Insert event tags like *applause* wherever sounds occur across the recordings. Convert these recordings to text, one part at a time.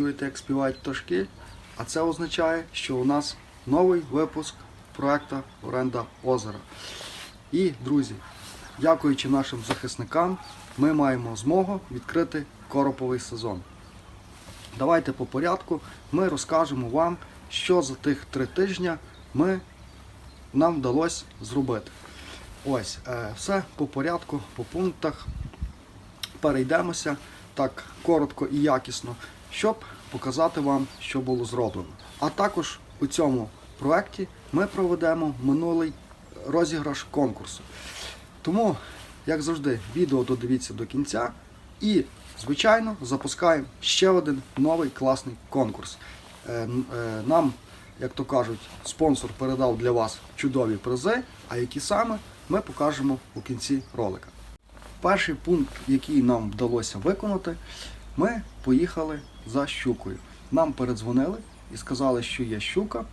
чуєте, як співають пташки, а це означає, що у нас новий випуск проекту Оренда озера. І, друзі, дякуючи нашим захисникам, ми маємо змогу відкрити короповий сезон. Давайте по порядку ми розкажемо вам, що за тих три тижні ми, нам вдалося зробити. Ось, е, все по порядку, по пунктах. Перейдемося так коротко і якісно, щоб показати вам, що було зроблено. А також у цьому проєкті ми проведемо минулий розіграш конкурсу. Тому, як завжди, відео додивіться до кінця і, звичайно, запускаємо ще один новий класний конкурс. Е, е, Нам, як то кажуть, спонсор передав для вас чудові призи, а які саме ми покажемо у кінці ролика. Перший пункт, який нам вдалося виконати, ми поїхали за щукою. Нам передзвонили і сказали, що є щука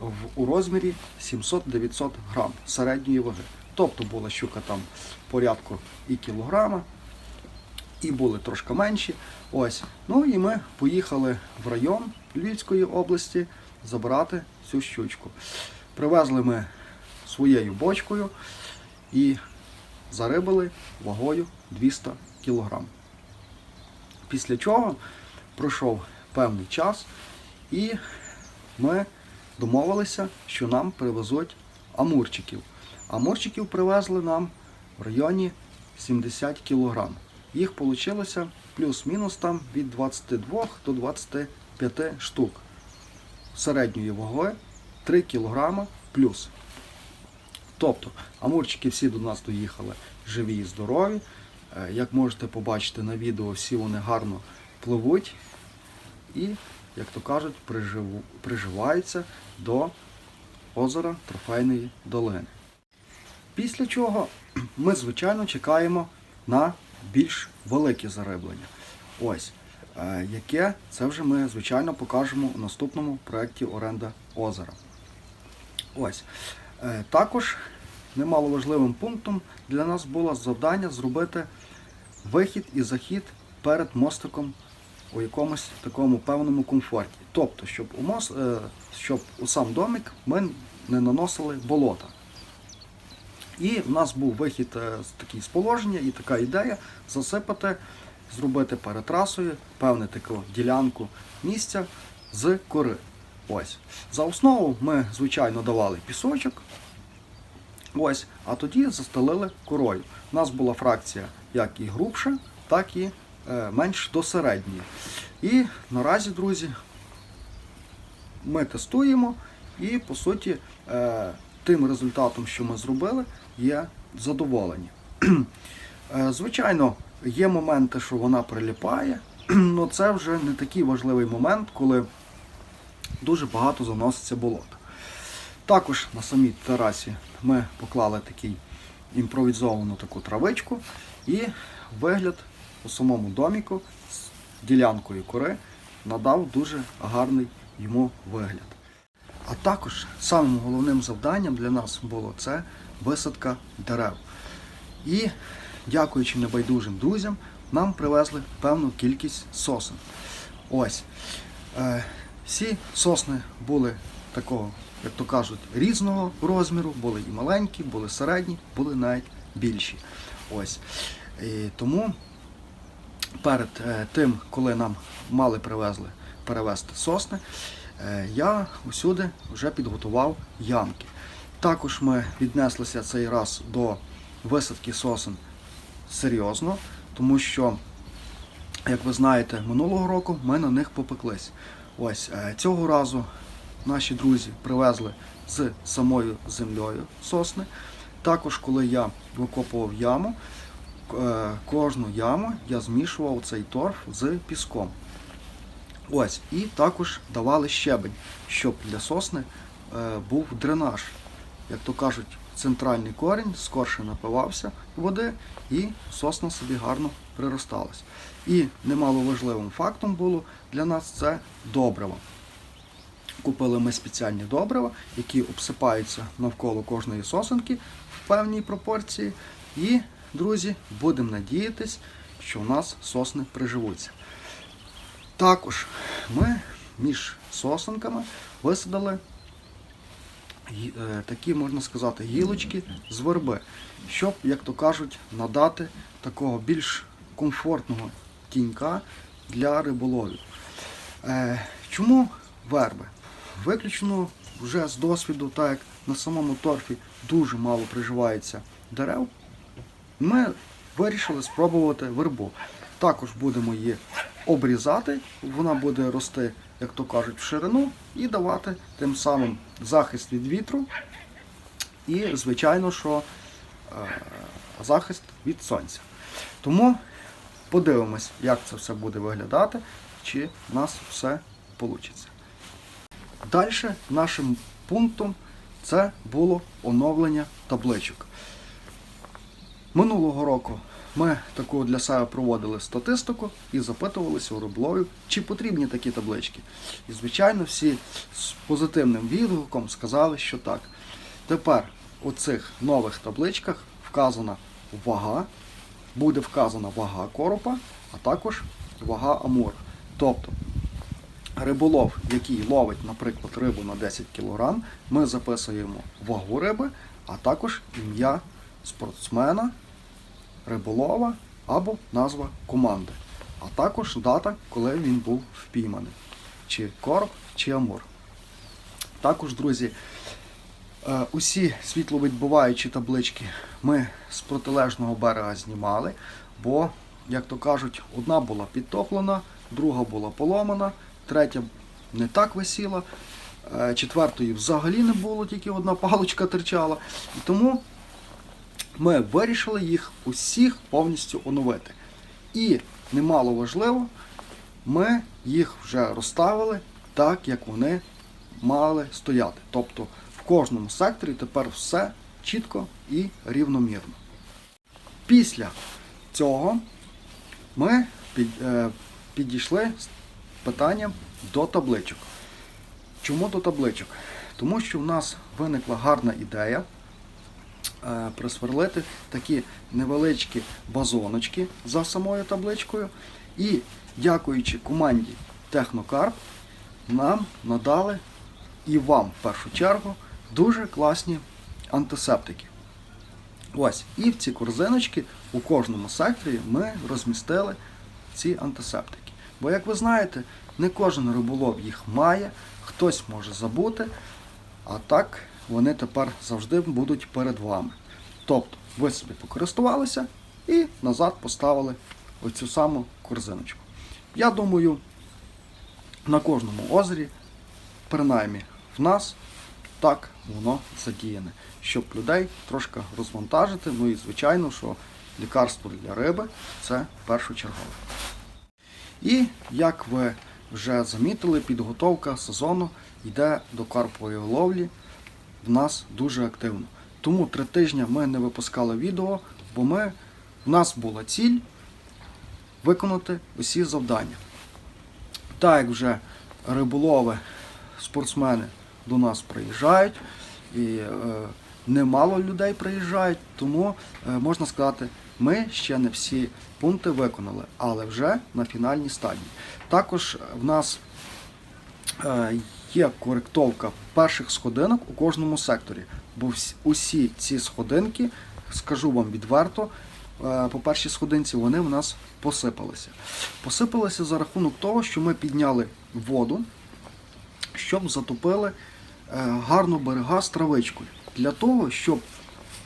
в, у розмірі 700-900 грам середньої ваги. Тобто була щука там порядку і кілограма, і були трошки менші. Ось. Ну і ми поїхали в район Львівської області забирати цю щучку. Привезли ми своєю бочкою і зарибали вагою 200 кг. Після чого пройшов певний час, і ми домовилися, що нам привезуть амурчиків. Амурчиків привезли нам в районі 70 кг. Їх вийшло плюс-мінус там від 22 до 25 штук. Середньої вагою 3 кг плюс. Тобто, амурчики всі до нас доїхали живі і здорові. Е, Як можете побачити на відео, всі вони гарно пливуть і, як то кажуть, приживаються до озера Трофейної долини. Після чого ми, звичайно, чекаємо на більш велике зариблення. Ось, е, яке це вже ми, звичайно, покажемо у наступному проєкті Оренда озера. Ось. Е, Також немаловажливим пунктом для нас було завдання зробити вихід і захід перед мостиком у якомусь такому певному комфорті. Тобто, щоб у, мос, е, щоб у сам домик ми не наносили болота. І в нас був вихід е, з такий з положення і така ідея засипати, зробити перед трасою певну таку ділянку місця з кори. Ось. За основу ми, звичайно, давали пісочок. Ось, а тоді застелили корою. У нас була фракція як і грубша, так і менш до. І наразі, друзі, ми тестуємо і, по суті, е, тим результатом, що ми зробили, є задоволені. Е, Звичайно, є моменти, що вона приліпає, *clears throat* але це вже не такий важливий момент, коли дуже багато заноситься болота. Також на самій терасі ми поклали такий імпровізовану таку травичку і вигляд у самому доміку з ділянкою кори надав дуже гарний йому вигляд. А також самим головним завданням для нас було це висадка дерев. І, дякуючи небайдужим друзям, нам привезли певну кількість сосен. Ось. Е, всі сосни були такого, як то кажуть, різного розміру, були і маленькі, були середні, були навіть більші. Ось. І тому перед е, тим, коли нам мали привезли перевезти сосни, е, я усюди вже підготував ямки. Також ми віднеслися цей раз до висадки сосен серйозно, тому що, як ви знаєте, минулого року ми на них попеклись. Ось е, цього разу наші друзі привезли з самою землею сосни. Також, коли я викопував яму, кожну яму я змішував цей торф з піском. Ось, і також давали щебень, щоб для сосни е, був дренаж. Як то кажуть, центральний корінь скорше напивався води і сосна собі гарно приросталась. І немаловажливим фактом було для нас це добриво. Купили ми спеціальні добрива, які обсипаються навколо кожної сосенки в певній пропорції. І, друзі, будемо надіятись, що у нас сосни приживуться. Також ми між сосенками висадили е, такі, можна сказати, гілочки з верби, щоб, як то кажуть, надати такого більш комфортного тінька для риболовів. Е, Чому верби? Виключно вже з досвіду, так як на самому торфі дуже мало приживається дерев, ми вирішили спробувати вербу. Також будемо її обрізати, вона буде рости, як то кажуть, в ширину і давати тим самим захист від вітру і, звичайно, що е, захист від сонця. Тому подивимось, як це все буде виглядати, чи в нас все вийде. Далі нашим пунктом це було оновлення табличок. Минулого року ми таку для себе проводили статистику і запитувалися у риболовів, чи потрібні такі таблички. І, звичайно, всі з позитивним відгуком сказали, що так. Тепер у цих нових табличках вказана вага, буде вказана вага коропа, а також вага амура. Тобто риболов, який ловить, наприклад, рибу на 10 кг, ми записуємо вагу риби, а також ім'я спортсмена, риболова або назва команди, а також дата, коли він був впійманий, чи короб, чи амур. Також, друзі, е, усі світловідбиваючі таблички ми з протилежного берега знімали, бо, як то кажуть, одна була підтоплена, друга була поломана, третя не так висіла, е, четвертої взагалі не було, тільки одна паличка терчала. І тому ми вирішили їх усіх повністю оновити. І немало важливо, ми їх вже розставили так, як вони мали стояти. Тобто в кожному секторі тепер все чітко і рівномірно. Після цього ми е, підійшли з питанням до табличок. Чому до табличок? Тому що в нас виникла гарна ідея е, присверлити такі невеличкі базоночки за самою табличкою. І, дякуючи команді Технокарп, нам надали і вам в першу чергу дуже класні антисептики. Ось, і в ці корзиночки у кожному секторі ми розмістили ці антисептики. Бо, як ви знаєте, не кожен риболов їх має, хтось може забути, а так вони тепер завжди будуть перед вами. Тобто ви собі покористувалися і назад поставили оцю саму корзиночку. Я думаю, на кожному озері, принаймні в нас, так воно задіяне, щоб людей трошки розвантажити. Ну і звичайно, що лікарство для риби це першочергове. І як ви вже замітили, підготовка сезону йде до карпової ловлі в нас дуже активно. Тому три тижні ми не випускали відео, бо ми, в нас була ціль виконати усі завдання. Так як вже риболови, спортсмени до нас приїжджають, і е, немало людей приїжджають, тому е, можна сказати, ми ще не всі пункти виконали, але вже на фінальній стадії. Також в нас е, є коректовка перших сходинок у кожному секторі, бо усі ці сходинки, скажу вам відверто, е, по першій сходинці вони в нас посипалися. Посипалися за рахунок того, що ми підняли воду, щоб затопили е, гарно берега з травичкою. Для того, щоб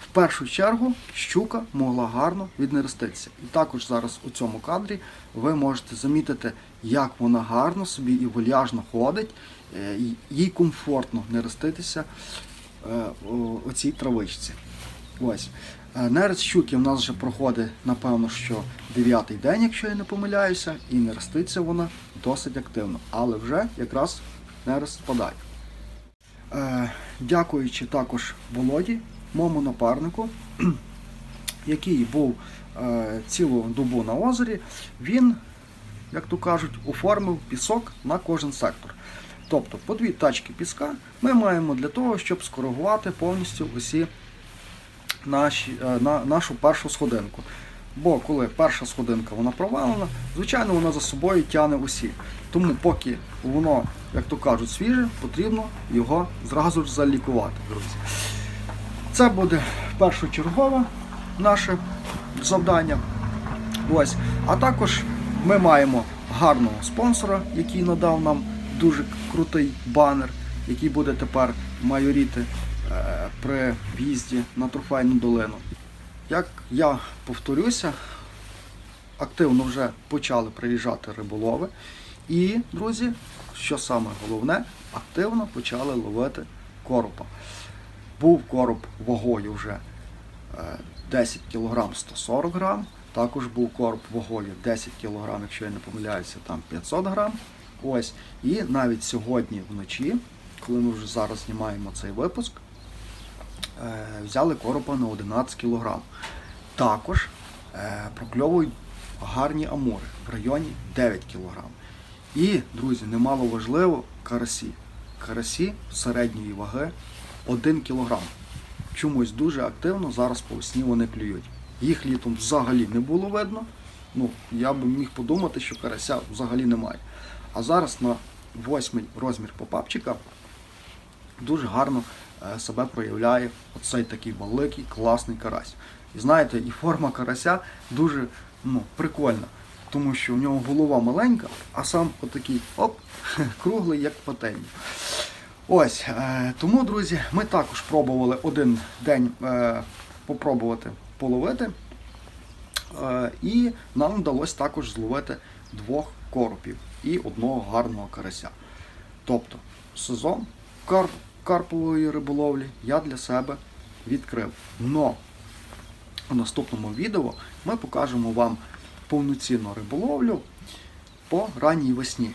в першу чергу щука могла гарно віднереститися. І також зараз у цьому кадрі ви можете замітити, як вона гарно собі і вольяжно ходить, їй комфортно нереститися е, у у цій травичці. Ось. Е, Нерест щуки в нас вже проходить, напевно, що дев'ятий день, якщо я не помиляюся, і нереститься вона досить активно. Але вже якраз нерест спадає. Е, Дякуючи також Володі, моєму напарнику, *clears throat* який був е, цілу добу на озері, він, як то кажуть, оформив пісок на кожен сектор. Тобто по дві тачки піска ми маємо для того, щоб скоригувати повністю усі наші, е, на, нашу першу сходинку. Бо коли перша сходинка вона провалена, звичайно, вона за собою тягне усі. Тому поки воно, як то кажуть, свіже, потрібно його зразу ж залікувати, друзі. Це буде першочергове наше завдання. Ось. А також ми маємо гарного спонсора, який надав нам дуже крутий банер, який буде тепер майоріти е, при в'їзді на Трофейну долину. Як я повторюся, активно вже почали приїжджати риболови. І, друзі, що саме головне, активно почали ловити коропа. Був короб вагою вже е, 10 кг 140 грам. Також був короб вагою 10 кг, якщо я не помиляюся, там 500 грам. Ось. І навіть сьогодні вночі, коли ми вже зараз знімаємо цей випуск, е, взяли коропа на 11 кг. Також е, прокльовують гарні амури в районі 9 кг. І, друзі, немало важливо, карасі. Карасі середньої ваги 1 кг. Чомусь дуже активно зараз по весні вони клюють. Їх літом взагалі не було видно. Ну, я би міг подумати, що карася взагалі немає. А зараз на восьмий розмір попапчика дуже гарно е, себе проявляє оцей такий великий, класний карась. І знаєте, і форма карася дуже ну, прикольна, тому що у нього голова маленька, а сам отакий оп, *laughs* круглий, як пательня. Ось, е, тому, друзі, ми також пробували один день е, попробувати половити. І нам вдалося також зловити двох коропів і одного гарного карася. Тобто сезон кар- карпової риболовлі я для себе відкрив. Но у наступному відео ми покажемо вам повноцінну риболовлю по ранній весні.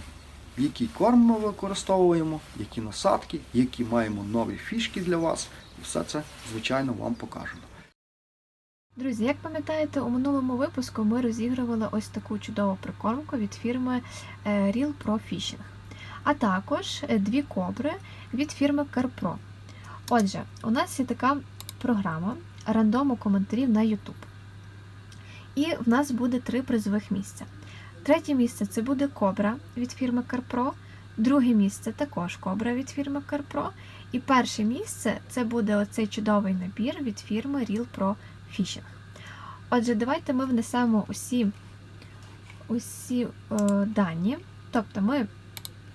Який корм ми використовуємо, які насадки, які маємо нові фішки для вас. І все це, звичайно, вам покажемо. Друзі, як пам'ятаєте, у минулому випуску ми розігрували ось таку чудову прикормку від фірми е, Real Pro Fishing, а також е, дві кобри від фірми CarPro. Отже, у нас є така програма рандому коментарів на YouTube. І в нас буде три призових місця. Третє місце це буде кобра від фірми CarPro, друге місце також кобра від фірми CarPro. І перше місце це буде оцей чудовий набір від фірми Real Pro Fishing. Отже, давайте ми внесемо усі, усі е, дані. Тобто ми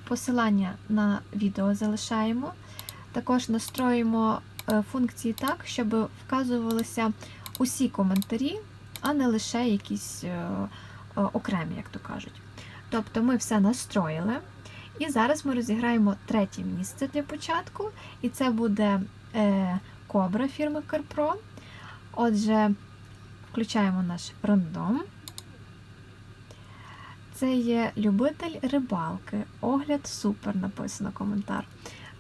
посилання на відео залишаємо, також настроїмо е, функції так, щоб вказувалися усі коментарі, а не лише якісь е, е, окремі, як то кажуть. Тобто ми все настроїли. І зараз ми розіграємо третє місце для початку, і це буде е, кобра фірми CarPro. Отже, включаємо наш рандом. Це є любитель рибалки. Огляд супер, написано коментар.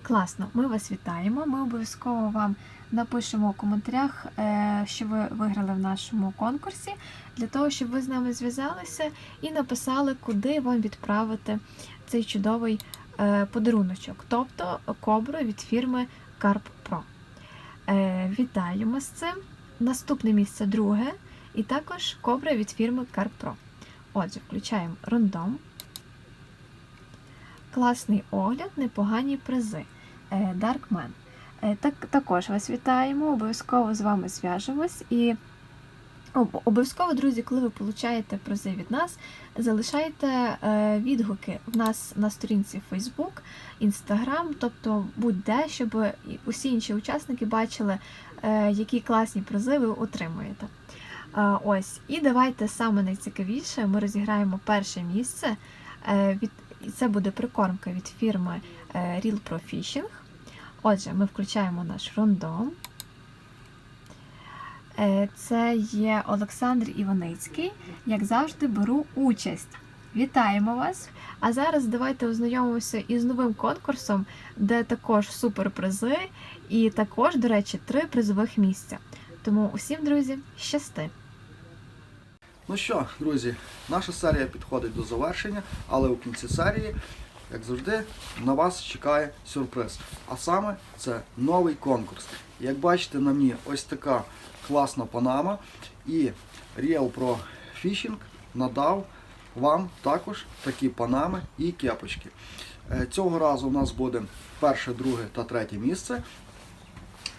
Класно, ми вас вітаємо. Ми обов'язково вам напишемо у коментарях, е, що ви виграли в нашому конкурсі, для того, щоб ви з нами зв'язалися і написали, куди вам відправити цей чудовий е, подаруночок, тобто кобру від фірми Carp Pro. Е, Вітаємо з цим. Наступне місце друге, і також кобра від фірми Carp Pro. Отже, включаємо рандом. Класний огляд, непогані призи. Е, Darkman. Е, Так, також вас вітаємо, обов'язково з вами зв'яжемось. І обов'язково, друзі, коли ви получаєте призи від нас, залишайте е, відгуки в нас на сторінці Facebook, Instagram, тобто будь-де, щоб усі інші учасники бачили, е, які класні призи ви отримуєте. Е, Ось, і давайте саме найцікавіше. Ми розіграємо перше місце. е, Від, це буде прикормка від фірми е, Real Pro Fishing. Отже, ми включаємо наш рандом. Е, Це є Олександр Іваницький. Як завжди, беру участь. Вітаємо вас! А зараз давайте ознайомимося із новим конкурсом, де також суперпризи, і також, до речі, три призових місця. Тому усім, друзі, щасти! Ну що, друзі, наша серія підходить до завершення, але у кінці серії як завжди, на вас чекає сюрприз. А саме це новий конкурс. Як бачите, на мені ось така класна панама і Real Pro Fishing надав вам також такі панами і кепочки. Е, Цього разу у нас буде перше, друге та третє місце.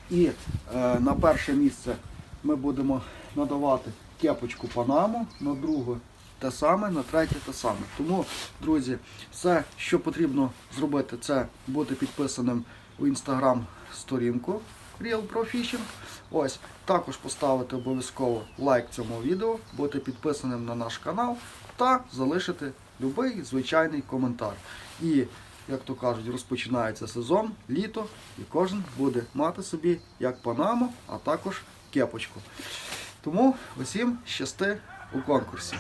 І е, на перше місце ми будемо надавати кепочку Панаму, на друге те саме, на третє те саме. Тому, друзі, все, що потрібно зробити, це бути підписаним у інстаграм сторінку Real Pro Fishing. Ось, також поставити обов'язково лайк цьому відео, бути підписаним на наш канал та залишити будь-який звичайний коментар. І як то кажуть, розпочинається сезон, літо, і кожен буде мати собі як панаму, а також кепочку. Тому усім щасти у конкурсі.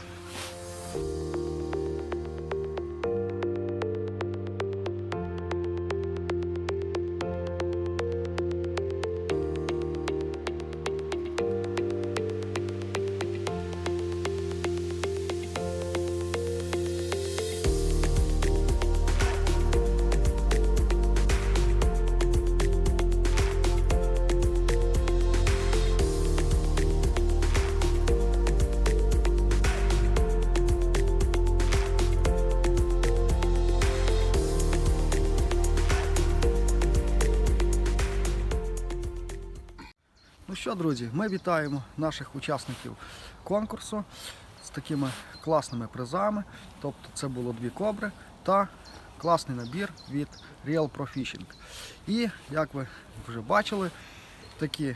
Що, друзі, ми вітаємо наших учасників конкурсу з такими класними призами. Тобто це було дві кобри та класний набір від Real Pro Fishing. І як ви вже бачили, такі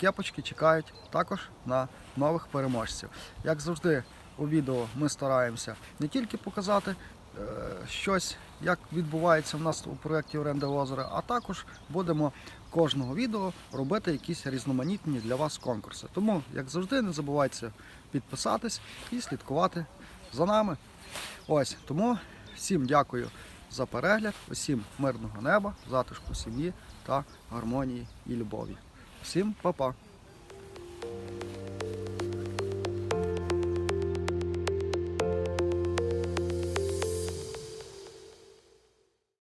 кепочки чекають також на нових переможців. Як завжди, у відео ми стараємося не тільки показати е, щось, як відбувається в нас у проєкті Оренда озера, а також будемо кожного відео робити якісь різноманітні для вас конкурси. Тому, як завжди, не забувайте підписатись і слідкувати за нами. Ось тому всім дякую за перегляд, усім мирного неба, затишку сім'ї та гармонії і любові. Всім па-па!